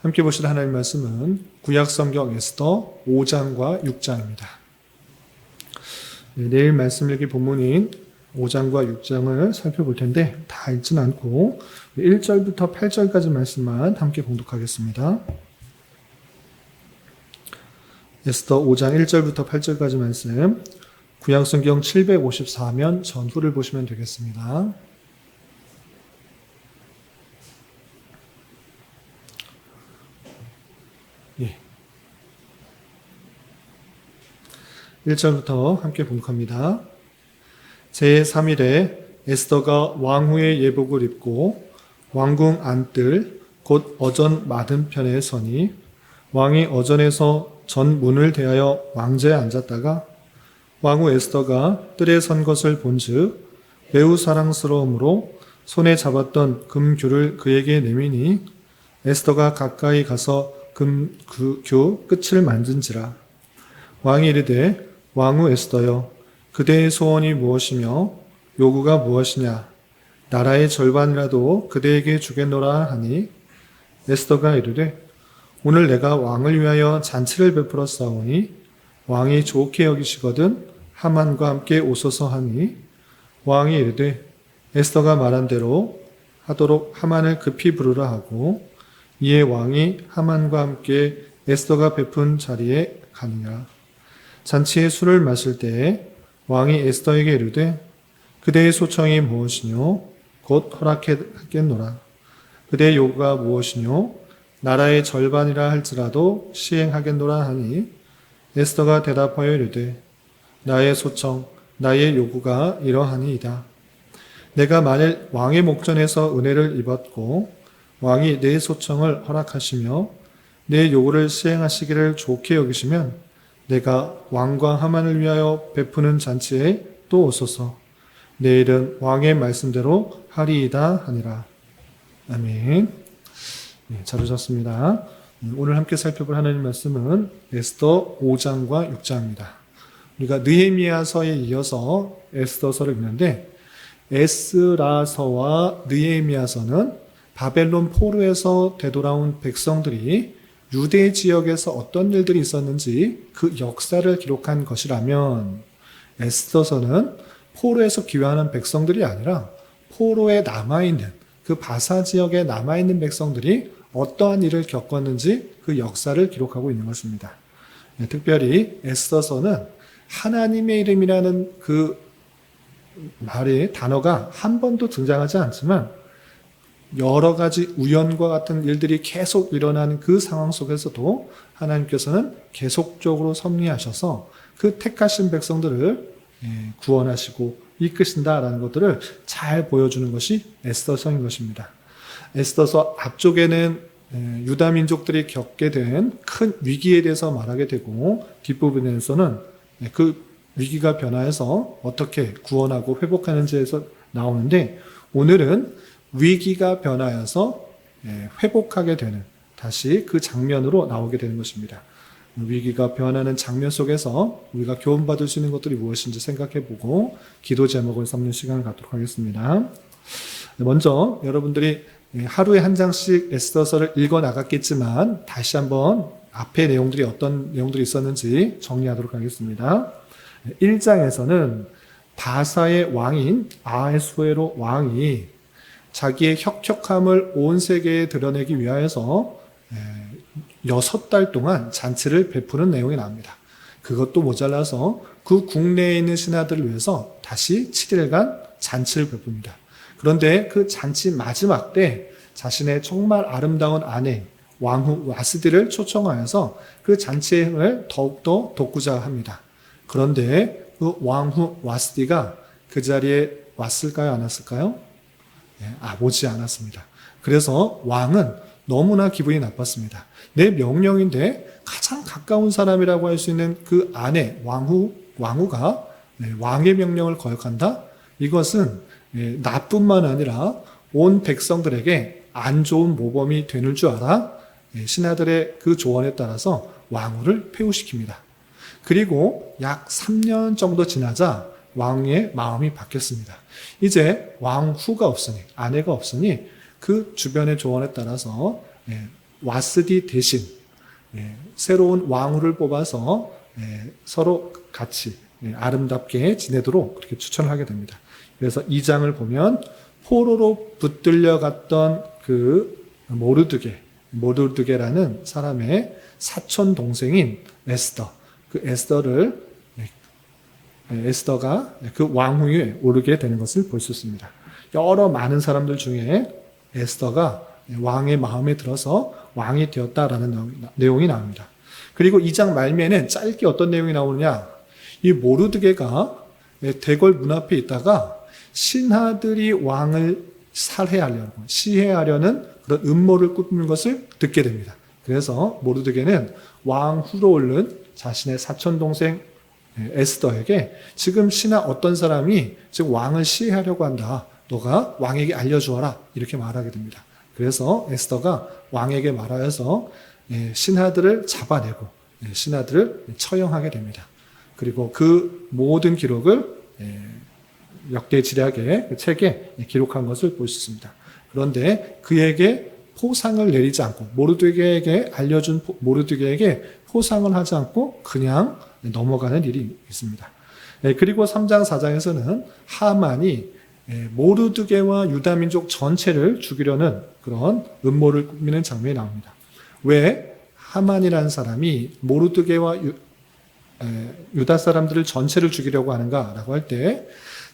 함께 보실 하나님 말씀은 구약성경 에스더 5장과 6장입니다. 네, 내일 말씀 읽기 본문인 5장과 6장을 살펴볼 텐데 다 읽진 않고 1절부터 8절까지 말씀만 함께 봉독하겠습니다. 에스더 5장 1절부터 8절까지 말씀 구약성경 754면 전후를 보시면 되겠습니다. 1절부터 함께 봉독합니다. 제3일에 에스더가 왕후의 예복을 입고 왕궁 안뜰 곧 어전 맞은편에 서니 왕이 어전에서 전 문을 대하여 왕좌에 앉았다가 왕후 에스더가 뜰에 선 것을 본즉 매우 사랑스러움으로 손에 잡았던 금규를 그에게 내미니 에스더가 가까이 가서 금규 끝을 만진지라 왕이 이르되 왕후 에스더여 그대의 소원이 무엇이며 요구가 무엇이냐? 나라의 절반이라도 그대에게 주겠노라 하니 에스더가 이르되 오늘 내가 왕을 위하여 잔치를 베풀어 싸우니 왕이 좋게 여기시거든 하만과 함께 오소서 하니 왕이 이르되 에스더가 말한 대로 하도록 하만을 급히 부르라 하고 이에 왕이 하만과 함께 에스더가 베푼 자리에 가느니라 잔치에 술을 마실 때에 왕이 에스더에게 이르되 그대의 소청이 무엇이뇨? 곧 허락하겠노라. 그대의 요구가 무엇이뇨? 나라의 절반이라 할지라도 시행하겠노라 하니 에스더가 대답하여 이르되 나의 소청 나의 요구가 이러하니이다. 내가 만일 왕의 목전에서 은혜를 입었고 왕이 내 소청을 허락하시며 내 요구를 시행하시기를 좋게 여기시면 내가 왕과 하만을 위하여 베푸는 잔치에 또 오소서 내일은 왕의 말씀대로 하리이다 하니라 아멘 네, 잘 오셨습니다. 오늘 함께 살펴볼 하나님 말씀은 에스더 5장과 6장입니다. 우리가 느헤미야서에 이어서 에스더서를 읽는데 에스라서와 느헤미야서는 바벨론 포로에서 되돌아온 백성들이 유대 지역에서 어떤 일들이 있었는지 그 역사를 기록한 것이라면 에스더서는 포로에서 귀화하는 백성들이 아니라 포로에 남아있는 그 바사 지역에 남아있는 백성들이 어떠한 일을 겪었는지 그 역사를 기록하고 있는 것입니다. 네, 특별히 에스더서는 하나님의 이름이라는 그 말의 단어가 한 번도 등장하지 않지만 여러 가지 우연과 같은 일들이 계속 일어나는 그 상황 속에서도 하나님께서는 계속적으로 섭리하셔서 그 택하신 백성들을 예, 구원하시고 이끄신다라는 것들을 잘 보여주는 것이 에스더서인 것입니다. 에스더서 앞쪽에는 예, 유다 민족들이 겪게 된 큰 위기에 대해서 말하게 되고 뒷부분에서는 예, 그 위기가 변화해서 어떻게 구원하고 회복하는지에서 나오는데 오늘은 위기가 변화해서 예, 회복하게 되는 다시 그 장면으로 나오게 되는 것입니다. 위기가 변하는 장면 속에서 우리가 교훈받을 수 있는 것들이 무엇인지 생각해 보고 기도 제목을 삼는 시간을 갖도록 하겠습니다. 먼저 여러분들이 하루에 한 장씩 에스더서를 읽어 나갔겠지만 다시 한번 앞에 내용들이 어떤 내용들이 있었는지 정리하도록 하겠습니다. 1장에서는 바사의 왕인 아에수에로 왕이 자기의 혁혁함을 온 세계에 드러내기 위하여서 여섯 달 동안 잔치를 베푸는 내용이 나옵니다. 그것도 모자라서 그 국내에 있는 신하들을 위해서 다시 7일간 잔치를 베풉니다. 그런데 그 잔치 마지막 때 자신의 정말 아름다운 아내 왕후 와스디를 초청하여서 그 잔치의 흥을 더욱더 돋구자 합니다. 그런데 그 왕후 와스디가 그 자리에 왔을까요? 안 왔을까요? 예, 아, 오지 않았습니다. 그래서 왕은 너무나 기분이 나빴습니다. 내 명령인데 가장 가까운 사람이라고 할 수 있는 그 아내 왕후 왕후가 네, 왕의 명령을 거역한다. 이것은 예, 나뿐만 아니라 온 백성들에게 안 좋은 모범이 되는 줄 알아 예, 신하들의 그 조언에 따라서 왕후를 폐후시킵니다. 그리고 약 3년 정도 지나자 왕의 마음이 바뀌었습니다. 이제 왕후가 없으니 아내가 없으니 그 주변의 조언에 따라서 예, 와스디 대신 예, 새로운 왕후를 뽑아서 예, 서로 같이 예, 아름답게 지내도록 그렇게 추천을 하게 됩니다. 그래서 이 장을 보면 포로로 붙들려 갔던 그 모르드게, 모르드게라는 사람의 사촌 동생인 에스더, 그 에스더를 예, 에스더가 그 왕후에 오르게 되는 것을 볼 수 있습니다. 여러 많은 사람들 중에 에스더가 왕의 마음에 들어서 왕이 되었다라는 내용이 나옵니다. 그리고 이 장 말미에는 짧게 어떤 내용이 나오느냐? 이 모르드게가 대궐 문 앞에 있다가 신하들이 왕을 살해하려고 시해하려는 그런 음모를 꾸미는 것을 듣게 됩니다. 그래서 모르드게는 왕후로 오른 자신의 사촌 동생 에스더에게 지금 신하 어떤 사람이 지금 왕을 시해하려고 한다. 너가 왕에게 알려주어라. 이렇게 말하게 됩니다. 그래서 에스더가 왕에게 말하여서 예, 신하들을 잡아내고 예, 신하들을 처형하게 됩니다. 그리고 그 모든 기록을 예, 역대 지략의 그 책에 기록한 것을 볼 수 있습니다. 그런데 그에게 포상을 내리지 않고 모르드게에게 알려준 모르드게에게 포상을 하지 않고 그냥 넘어가는 일이 있습니다. 그리고 3장 4장에서는 하만이 모르드게와 유다 민족 전체를 죽이려는 그런 음모를 꾸미는 장면이 나옵니다. 왜 하만이라는 사람이 모르드게와 유, 유다 사람들을 전체를 죽이려고 하는가라고 할 때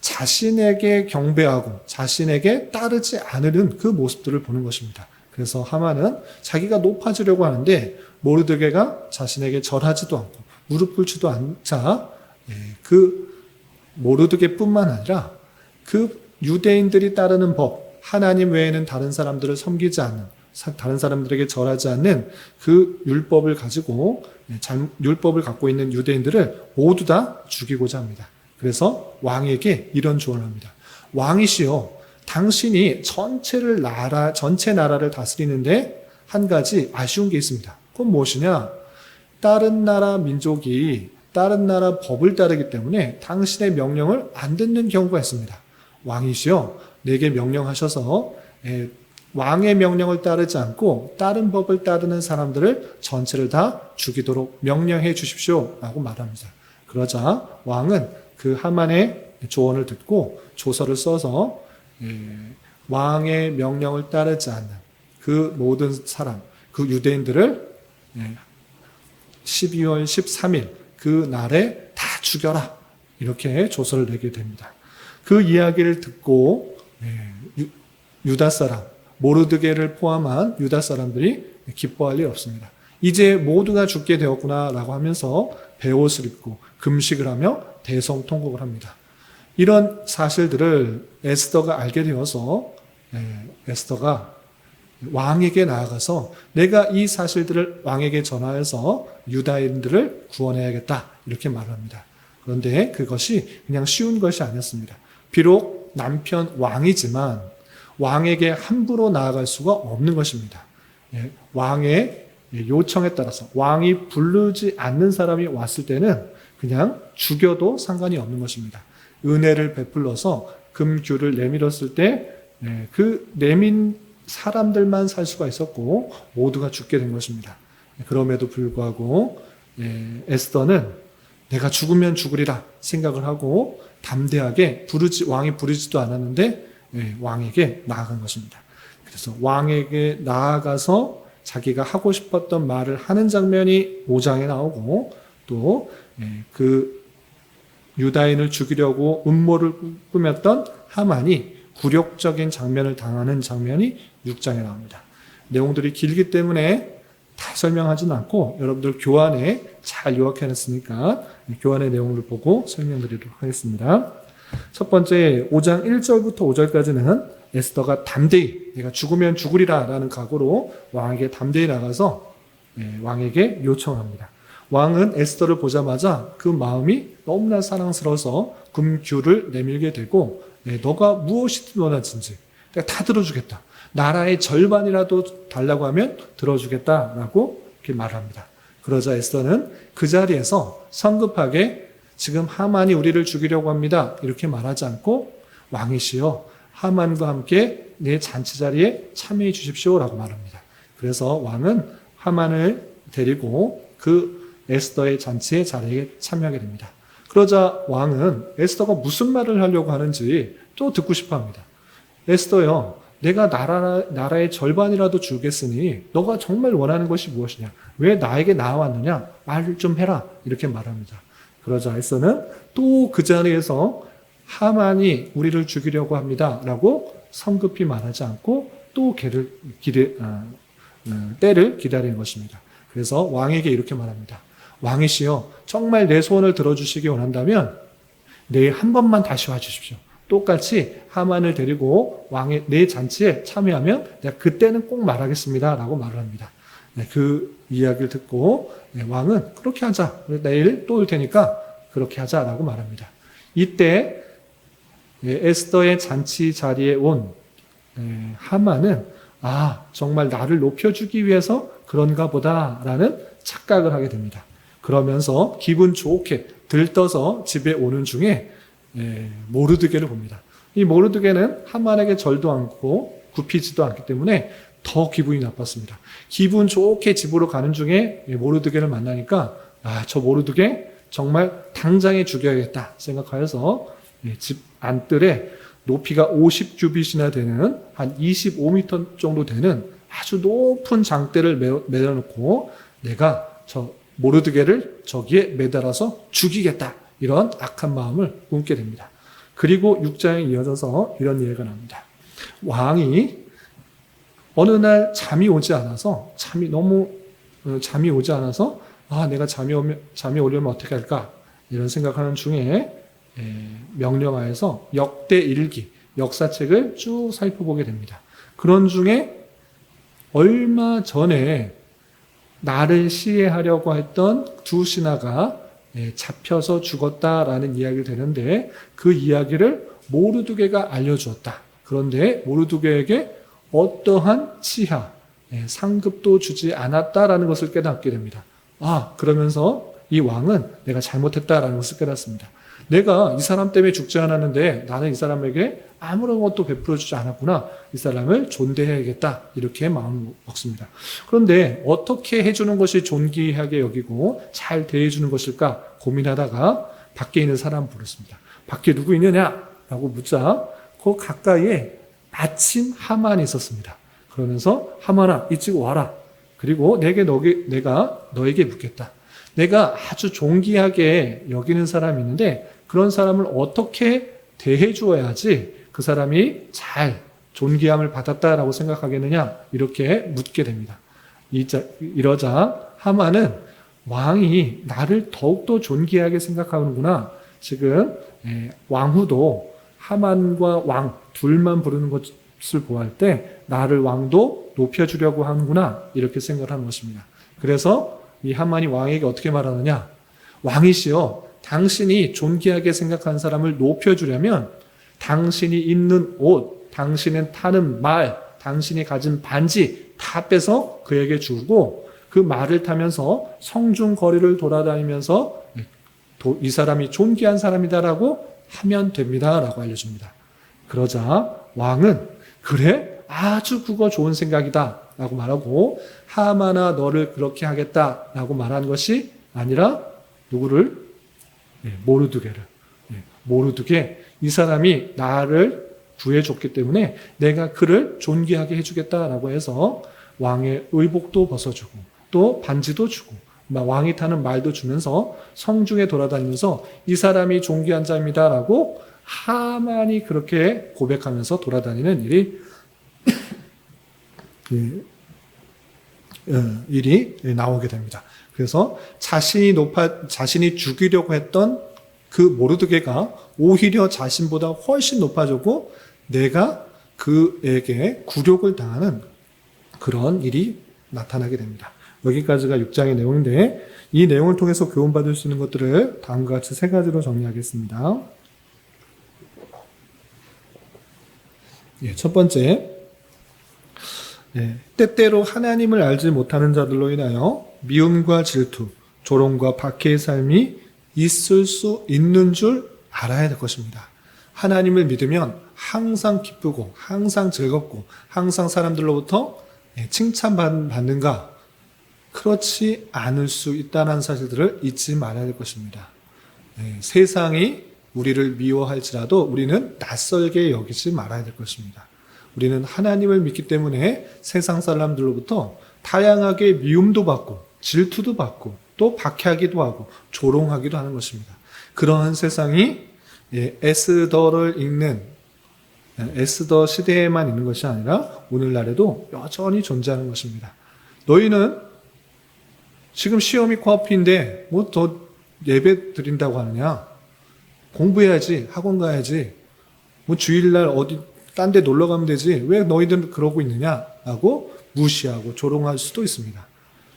자신에게 경배하고 자신에게 따르지 않으는 그 모습들을 보는 것입니다. 그래서 하만은 자기가 높아지려고 하는데 모르드게가 자신에게 절하지도 않고 무릎 꿇지도 않자 그 모르드게뿐만 아니라 그 유대인들이 따르는 법 하나님 외에는 다른 사람들을 섬기지 않는 다른 사람들에게 절하지 않는 그 율법을 가지고 율법을 갖고 있는 유대인들을 모두 다 죽이고자 합니다. 그래서 왕에게 이런 조언을 합니다. 왕이시여, 당신이 전체를 나라, 전체 나라를 다스리는데 한 가지 아쉬운 게 있습니다. 그건 무엇이냐? 다른 나라 민족이 다른 나라 법을 따르기 때문에 당신의 명령을 안 듣는 경우가 있습니다. 왕이시여, 내게 명령하셔서 왕의 명령을 따르지 않고 다른 법을 따르는 사람들을 전체를 다 죽이도록 명령해 주십시오. 라고 말합니다. 그러자 왕은 그 하만의 조언을 듣고 조서를 써서 예, 왕의 명령을 따르지 않는 그 모든 사람, 그 유대인들을 12월 예, 13일 그 날에 다 죽여라. 이렇게 조서를 내게 됩니다. 그 이야기를 듣고 예, 유다 사람, 모르드게를 포함한 유다 사람들이 기뻐할 일 없습니다. 이제 모두가 죽게 되었구나라고 하면서 배옷을 입고 금식을 하며 대성통곡을 합니다. 이런 사실들을 에스더가 알게 되어서 예, 에스더가 왕에게 나아가서 내가 이 사실들을 왕에게 전하여서 유다인들을 구원해야겠다 이렇게 말합니다. 그런데 그것이 그냥 쉬운 것이 아니었습니다. 비록 남편 왕이지만 왕에게 함부로 나아갈 수가 없는 것입니다. 예, 왕의 요청에 따라서 왕이 부르지 않는 사람이 왔을 때는 그냥 죽여도 상관이 없는 것입니다. 은혜를 베풀러서 금규를 내밀었을 때그 예, 내민 사람들만 살 수가 있었고 모두가 죽게 된 것입니다. 그럼에도 불구하고 예, 에스더는 내가 죽으면 죽으리라 생각을 하고 담대하게 부르지 왕이 부르지도 않았는데 예, 왕에게 나아간 것입니다. 그래서 왕에게 나아가서 자기가 하고 싶었던 말을 하는 장면이 5장에 나오고 또그 예, 유다인을 죽이려고 음모를 꾸몄던 하만이 굴욕적인 장면을 당하는 장면이 6장에 나옵니다. 내용들이 길기 때문에 다 설명하지는 않고 여러분들 교환에 잘 요약해놨으니까 교환의 내용을 보고 설명드리도록 하겠습니다. 첫 번째 5장 1절부터 5절까지는 에스더가 담대히 내가 죽으면 죽으리라 라는 각오로 왕에게 담대히 나가서 예, 왕에게 요청합니다. 왕은 에스더를 보자마자 그 마음이 너무나 사랑스러워서 금규를 내밀게 되고 예, 너가 무엇이든 원하든지 내가 다 들어주겠다. 나라의 절반이라도 달라고 하면 들어주겠다라고 이렇게 말합니다. 그러자 에스더는 그 자리에서 성급하게 지금 하만이 우리를 죽이려고 합니다. 이렇게 말하지 않고 왕이시여 하만과 함께 내 잔치 자리에 참여해 주십시오라고 말합니다. 그래서 왕은 하만을 데리고 그 에스더의 잔치의 자리에 참여하게 됩니다. 그러자 왕은 에스더가 무슨 말을 하려고 하는지 또 듣고 싶어 합니다. 에스더요, 내가 나라, 나라의 절반이라도 주겠으니 너가 정말 원하는 것이 무엇이냐? 왜 나에게 나와왔느냐? 말을 좀 해라. 이렇게 말합니다. 그러자 에스더는 또 그 자리에서 하만이 우리를 죽이려고 합니다. 라고 성급히 말하지 않고 또 개를 기대, 아, 음, 때를 기다리는 것입니다. 그래서 왕에게 이렇게 말합니다. 왕이시여, 정말 내 소원을 들어주시기 원한다면 내일 한 번만 다시 와 주십시오. 똑같이 하만을 데리고 왕의 내 잔치에 참여하면 내가 그때는 꼭 말하겠습니다. 라고 말을 합니다. 네, 그 이야기를 듣고 네, 왕은 그렇게 하자. 내일 또 올 테니까 그렇게 하자라고 말합니다. 이때 예, 에스더의 잔치 자리에 온 예, 하만은 아 정말 나를 높여주기 위해서 그런가 보다라는 착각을 하게 됩니다. 그러면서 기분 좋게 들떠서 집에 오는 중에 예, 모르드게를 봅니다. 이 모르드게는 하만에게 절도 않고 굽히지도 않기 때문에 더 기분이 나빴습니다. 기분 좋게 집으로 가는 중에 예, 모르드게를 만나니까 아 저 모르드게 정말 당장에 죽여야겠다 생각하여서 예, 집 안뜰에 높이가 50규빗이나 되는 한 25m 정도 되는 아주 높은 장대를 매어놓고 내가 저 모르드게를 저기에 매달아서 죽이겠다. 이런 악한 마음을 품게 됩니다. 그리고 6장에 이어져서 이런 예가 나옵니다. 왕이 어느 날 잠이 오지 않아서 잠이 너무 어, 잠이 오지 않아서 아 내가 잠이 오면 잠이 오려면 어떻게 할까 이런 생각하는 중에 예, 명령하에서 역대 일기 역사책을 쭉 살펴보게 됩니다. 그런 중에 얼마 전에 나를 시해하려고 했던 두 신하가 예, 잡혀서 죽었다라는 이야기를 되는데 그 이야기를 모르두게가 알려주었다. 그런데 모르두게에게 어떠한 치하, 예, 상급도 주지 않았다라는 것을 깨닫게 됩니다. 아, 그러면서 이 왕은 내가 잘못했다라는 것을 깨닫습니다. 내가 이 사람 때문에 죽지 않았는데 나는 이 사람에게 아무런 것도 베풀어 주지 않았구나. 이 사람을 존대해야겠다. 이렇게 마음을 먹습니다. 그런데 어떻게 해주는 것이 존귀하게 여기고 잘 대해주는 것일까 고민하다가 밖에 있는 사람 부르습니다. 밖에 누구 있느냐? 라고 묻자 그 가까이에 마침 하만이 있었습니다. 그러면서 하만아 이쪽 와라. 그리고 내게 너게, 내가 너에게 묻겠다. 내가 아주 존귀하게 여기는 사람이 있는데 그런 사람을 어떻게 대해 주어야지 그 사람이 잘 존귀함을 받았다라고 생각하겠느냐 이렇게 묻게 됩니다. 이러자 하만은 왕이 나를 더욱더 존귀하게 생각하는구나. 지금 예, 왕후도 하만과 왕 둘만 부르는 것을 보할 때 나를 왕도 높여주려고 하는구나 이렇게 생각을 하는 것입니다. 그래서 이 하만이 왕에게 어떻게 말하느냐? 왕이시여, 당신이 존귀하게 생각한 사람을 높여주려면 당신이 입는 옷, 당신은 타는 말, 당신이 가진 반지 다 빼서 그에게 주고 그 말을 타면서 성중 거리를 돌아다니면서 이 사람이 존귀한 사람이다라고 하면 됩니다라고 알려줍니다. 그러자 왕은 그래 아주 그거 좋은 생각이다 라고 말하고 하마나 너를 그렇게 하겠다 라고 말한 것이 아니라 누구를 네, 모르드게를. 네, 모르드게 이 사람이 나를 구해줬기 때문에 내가 그를 존귀하게 해주겠다라고 해서 왕의 의복도 벗어주고 또 반지도 주고 왕이 타는 말도 주면서 성중에 돌아다니면서 이 사람이 존귀한 자입니다라고 하만이 그렇게 고백하면서 돌아다니는 일이 그, 어, 일이 나오게 됩니다. 그래서 자신이 높아 자신이 죽이려고 했던 그 모르드게가 오히려 자신보다 훨씬 높아졌고 내가 그에게 굴욕을 당하는 그런 일이 나타나게 됩니다. 여기까지가 6장의 내용인데 이 내용을 통해서 교훈받을 수 있는 것들을 다음과 같이 세 가지로 정리하겠습니다. 예, 첫 번째, 네, 때때로 하나님을 알지 못하는 자들로 인하여 미움과 질투, 조롱과 박해의 삶이 있을 수 있는 줄 알아야 될 것입니다. 하나님을 믿으면 항상 기쁘고, 항상 즐겁고, 항상 사람들로부터 예, 칭찬받는가? 그렇지 않을 수 있다는 사실들을 잊지 말아야 될 것입니다. 예, 세상이 우리를 미워할지라도 우리는 낯설게 여기지 말아야 될 것입니다. 우리는 하나님을 믿기 때문에 세상 사람들로부터 다양하게 미움도 받고 질투도 받고 또 박해하기도 하고 조롱하기도 하는 것입니다. 그러한 세상이 예, 에스더를 읽는 예, 에스더 시대에만 있는 것이 아니라 오늘날에도 여전히 존재하는 것입니다. 너희는 지금 시험이 코앞인데 뭐 더 예배 드린다고 하느냐? 공부해야지, 학원 가야지, 뭐 주일날 어디 딴 데 놀러 가면 되지. 왜 너희들 그러고 있느냐? 하고 무시하고 조롱할 수도 있습니다.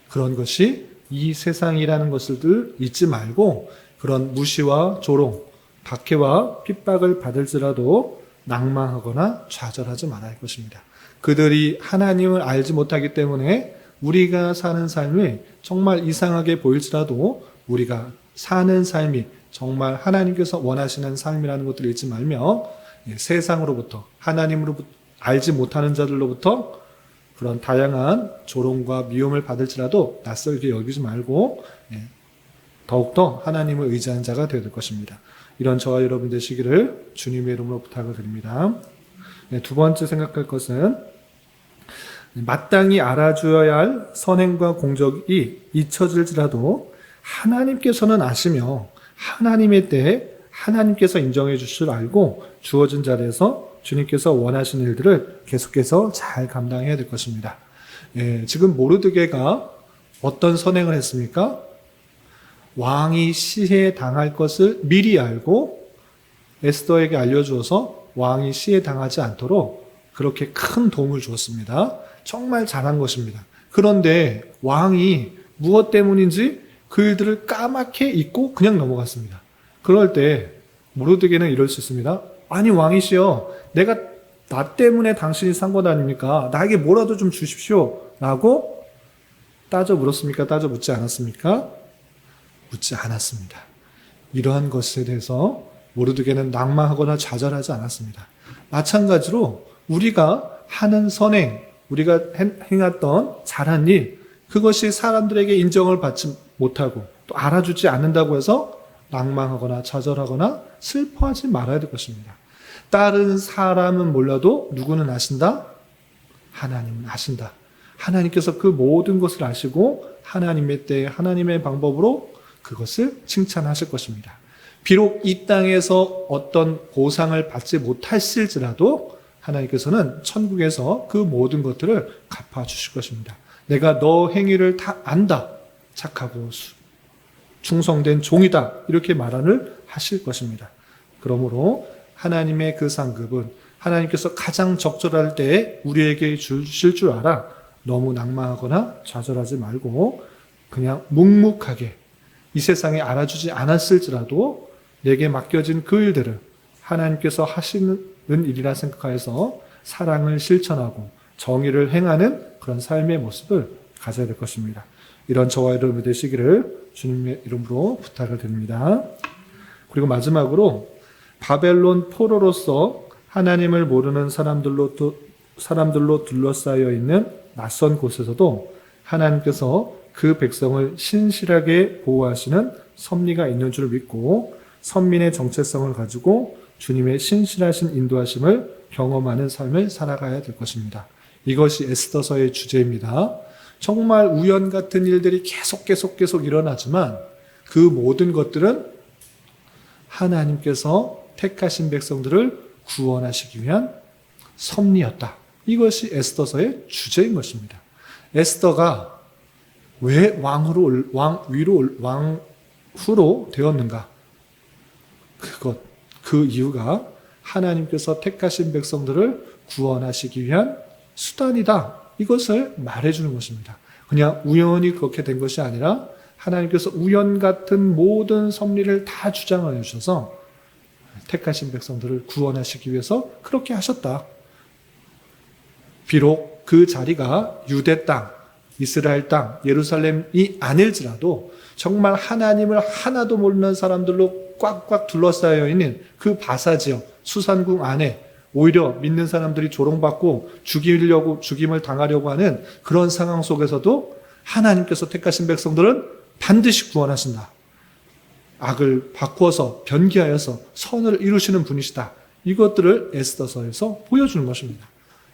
그런 것이 이 세상이라는 것을 잊지 말고 그런 무시와 조롱, 박해와 핍박을 받을지라도 낭망하거나 좌절하지 말아야 할 것입니다. 그들이 하나님을 알지 못하기 때문에 우리가 사는 삶이 정말 이상하게 보일지라도 우리가 사는 삶이 정말 하나님께서 원하시는 삶이라는 것들을 잊지 말며 예, 세상으로부터 하나님으로부터 알지 못하는 자들로부터 그런 다양한 조롱과 미움을 받을지라도 낯설게 여기지 말고 예, 더욱더 하나님을 의지하는 자가 되어야 될 것입니다. 이런 저와 여러분 되시기를 주님의 이름으로 부탁을 드립니다. 네, 두 번째 생각할 것은 마땅히 알아주어야 할 선행과 공적이 잊혀질지라도 하나님께서는 아시며 하나님의 때에 하나님께서 인정해 주실 줄 알고 주어진 자리에서 주님께서 원하시는 일들을 계속해서 잘 감당해야 될 것입니다. 예, 지금 모르드게가 어떤 선행을 했습니까? 왕이 시해 당할 것을 미리 알고 에스더에게 알려주어서 왕이 시해 당하지 않도록 그렇게 큰 도움을 주었습니다. 정말 잘한 것입니다. 그런데 왕이 무엇 때문인지 그 일들을 까맣게 잊고 그냥 넘어갔습니다. 그럴 때 모르드게는 이럴 수 있습니다. 아니 왕이시여, 내가 나 때문에 당신이 산 것 아닙니까? 나에게 뭐라도 좀 주십시오. 라고 따져 물었습니까? 따져 묻지 않았습니까? 묻지 않았습니다. 이러한 것에 대해서 모르드게는 낭망하거나 좌절하지 않았습니다. 마찬가지로 우리가 하는 선행, 우리가 행했던 잘한 일, 그것이 사람들에게 인정을 받지 못하고 또 알아주지 않는다고 해서 낭망하거나 좌절하거나 슬퍼하지 말아야 될 것입니다. 다른 사람은 몰라도 누구는 아신다? 하나님은 아신다. 하나님께서 그 모든 것을 아시고 하나님의 때 하나님의 방법으로 그것을 칭찬하실 것입니다. 비록 이 땅에서 어떤 보상을 받지 못하실지라도 하나님께서는 천국에서 그 모든 것들을 갚아주실 것입니다. 내가 너 행위를 다 안다. 착하고 충성된 종이다. 이렇게 말을 하실 것입니다. 그러므로 하나님의 그 상급은 하나님께서 가장 적절할 때에 우리에게 주실 줄 알아. 너무 낭망하거나 좌절하지 말고 그냥 묵묵하게 이 세상에 알아주지 않았을지라도 내게 맡겨진 그 일들을 하나님께서 하시는 일이라 생각하여서 사랑을 실천하고 정의를 행하는 그런 삶의 모습을 가져야 될 것입니다. 이런 저와 여러분 되시기를 주님의 이름으로 부탁을 드립니다. 그리고 마지막으로 바벨론 포로로서 하나님을 모르는 사람들로 사람들로 둘러싸여 있는 낯선 곳에서도 하나님께서 그 백성을 신실하게 보호하시는 섭리가 있는 줄 믿고 선민의 정체성을 가지고 주님의 신실하신 인도하심을 경험하는 삶을 살아가야 될 것입니다. 이것이 에스더서의 주제입니다. 정말 우연 같은 일들이 계속 계속 계속 일어나지만 그 모든 것들은 하나님께서 택하신 백성들을 구원하시기 위한 섭리였다. 이것이 에스더서의 주제인 것입니다. 에스더가 왜 왕으로 왕 위로 왕 후로 되었는가? 그것 그 이유가 하나님께서 택하신 백성들을 구원하시기 위한 수단이다. 이것을 말해주는 것입니다. 그냥 우연히 그렇게 된 것이 아니라 하나님께서 우연 같은 모든 섭리를 다 주장하여 주셔서 택하신 백성들을 구원하시기 위해서 그렇게 하셨다. 비록 그 자리가 유대 땅, 이스라엘 땅, 예루살렘이 아닐지라도 정말 하나님을 하나도 모르는 사람들로 꽉꽉 둘러싸여 있는 그 바사 지역, 수산궁 안에 오히려 믿는 사람들이 조롱받고 죽이려고 죽임을 당하려고 하는 그런 상황 속에서도 하나님께서 택하신 백성들은 반드시 구원하신다. 악을 바꾸어서 변기하여서 선을 이루시는 분이시다. 이것들을 에스더서에서 보여주는 것입니다.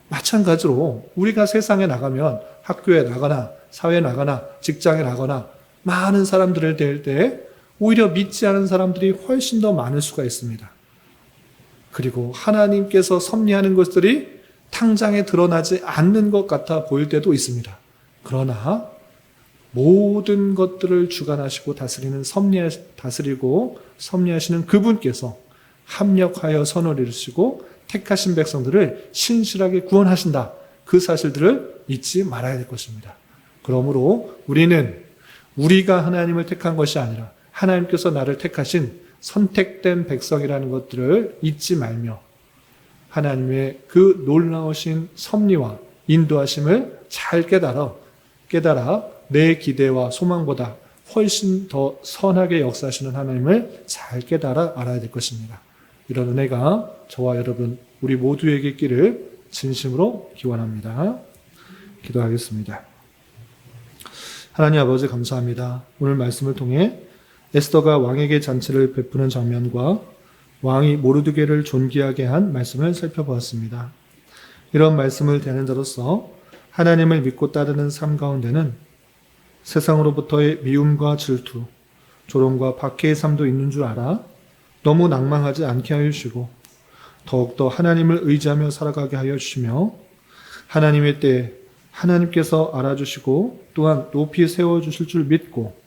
마찬가지로 우리가 세상에 나가면 학교에 나가나 사회에 나가나 직장에 나가나 많은 사람들을 대할 때 오히려 믿지 않은 사람들이 훨씬 더 많을 수가 있습니다. 그리고 하나님께서 섭리하는 것들이 당장에 드러나지 않는 것 같아 보일 때도 있습니다. 그러나 모든 것들을 주관하시고 다스리는 섭리 다스리고 섭리하시는 그분께서 합력하여 선을 이루시고 택하신 백성들을 신실하게 구원하신다. 그 사실들을 잊지 말아야 될 것입니다. 그러므로 우리는 우리가 하나님을 택한 것이 아니라 하나님께서 나를 택하신 선택된 백성이라는 것들을 잊지 말며 하나님의 그 놀라우신 섭리와 인도하심을 잘 깨달아 깨달아 내 기대와 소망보다 훨씬 더 선하게 역사하시는 하나님을 잘 깨달아 알아야 될 것입니다. 이런 은혜가 저와 여러분 우리 모두에게 있기를 진심으로 기원합니다. 기도하겠습니다. 하나님 아버지 감사합니다. 오늘 말씀을 통해 에스더가 왕에게 잔치를 베푸는 장면과 왕이 모르드게를 존귀하게 한 말씀을 살펴보았습니다. 이런 말씀을 대는 자로서 하나님을 믿고 따르는 삶 가운데는 세상으로부터의 미움과 질투, 조롱과 박해의 삶도 있는 줄 알아 너무 낭망하지 않게 하여 주시고 더욱더 하나님을 의지하며 살아가게 하여 주시며 하나님의 때에 하나님께서 알아주시고 또한 높이 세워주실 줄 믿고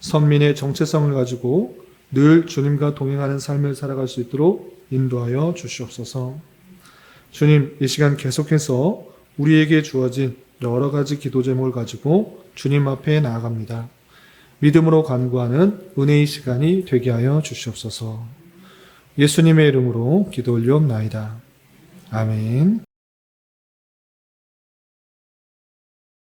선민의 정체성을 가지고 늘 주님과 동행하는 삶을 살아갈 수 있도록 인도하여 주시옵소서. 주님, 이 시간 계속해서 우리에게 주어진 여러 가지 기도 제목을 가지고 주님 앞에 나아갑니다. 믿음으로 간구하는 은혜의 시간이 되게 하여 주시옵소서. 예수님의 이름으로 기도 올리옵나이다. 아멘.